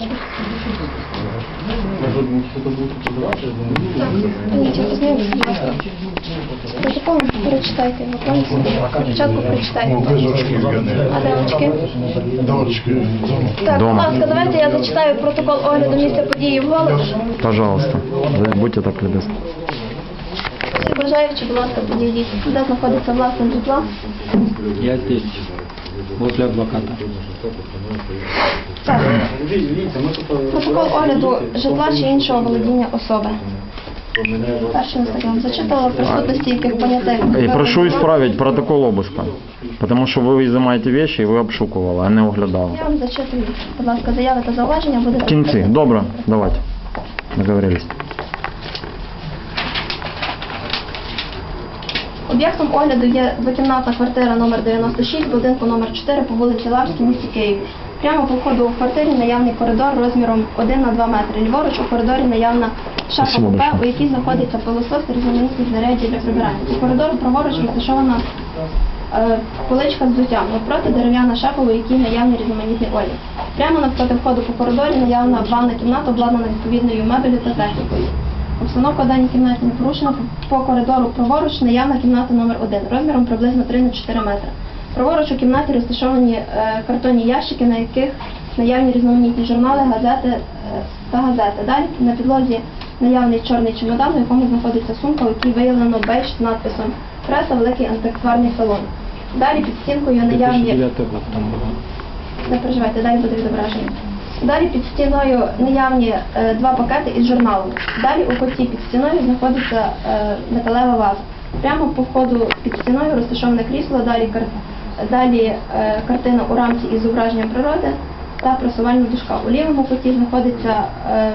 Може, що-то буде подавати? Ні, тільки знайомтесь, будь ласка. Протокол перечитайте. Спочатку прочитайте. Ну. Так, будь Дома. ласка, давайте я зачитаю протокол огляду місця події в голос. Пожалуйста, будьте так любезны. Всі бажаючі, будь ласка, підійдіть. Де знаходиться власне житло? Я здесь, возле адвоката. Так. Протокол огляду житла чи іншого володіння особи. Першим статтям зачитала в присутності яких понятих. И прошу исправить протокол обыска, потому что вы изымаете вещи и вы обшукували, а не оглядали. Я вам зачитую, будь ласка, заяви та зауваження буде В кінці, добре, давайте. Договорились. Об'єктом огляду є двокімнатна квартира номер 96, будинку номер 4 по вулиці Лавській, місті Києві. Прямо по входу у квартирі наявний коридор розміром 1 на 2 метри. Ліворуч у коридорі наявна шафа купе, у якій знаходиться пилосос різноманітні знаряддя для прибирання. По коридору праворуч розташована е, поличка з взуттям. Навпроти дерев'яна шафа, у якій наявний різноманітний одяг. Прямо навпроти входу по коридорі наявна ванна кімната, обладнана відповідною мебелью та технікою. Обстановка в даній кімнаті не порушена. По коридору праворуч наявна кімната номер 1 розміром приблизно 3 на 4 метри. Праворуч у кімнаті розташовані е, картонні ящики, на яких наявні різноманітні журнали, газети е, та газети. Далі на підлозі наявний чорний чемодан, у якому знаходиться сумка, у якій виявлено бейдж з надписом Преса, великий антикварний салон. Далі під стінкою наявні 2009 год там было. не переживайте, далі буде відображення. Далі під стіною наявні е, два пакети із журналом. Далі у куті під стіною знаходиться е, металева ваза. Прямо по входу під стіною розташоване крісло, далі, кар... далі е, картина у рамці із зображенням природи та просувальна дужка. У лівому куті знаходиться е,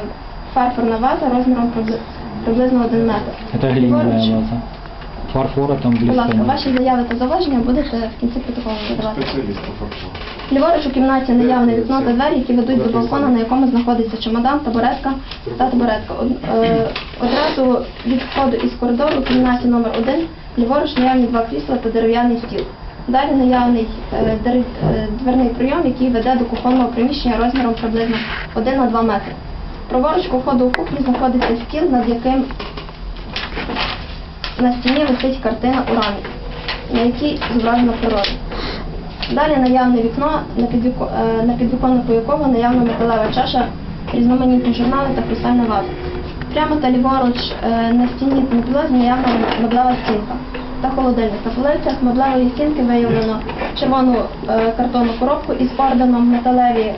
фарфорна ваза розміром приблизно 1 метр. Это глиняная ваза. Фарфора там Будь ласка, ваші заяви та зауваження будете в кінці протоколу видавати. Ліворуч у кімнаті наявне вікно та двері, які ведуть до балкона, на якому знаходиться чемодан, табуретка та табуретка. Е, Одразу від входу із коридору у кімнаті номер 1 ліворуч наявні два крісла та дерев'яний стіл. Далі наявний е, е, дверний прийом, який веде до кухонного приміщення розміром приблизно 1 на 2 метри. Праворуч по входу у кухню знаходиться стіл, над яким на стіні висить картина у рамі, на якій зображена природа. Далі наявне вікно, е, на підвіконнику якого наявна металева чаша, різноманітні журнали та хрустальна ваза. Прямо та ліворуч е, на стіні підлозі наявна меблева стінка та холодильник. На полицях меблевої стінки виявлено червону е, картонну коробку із орденом, металеві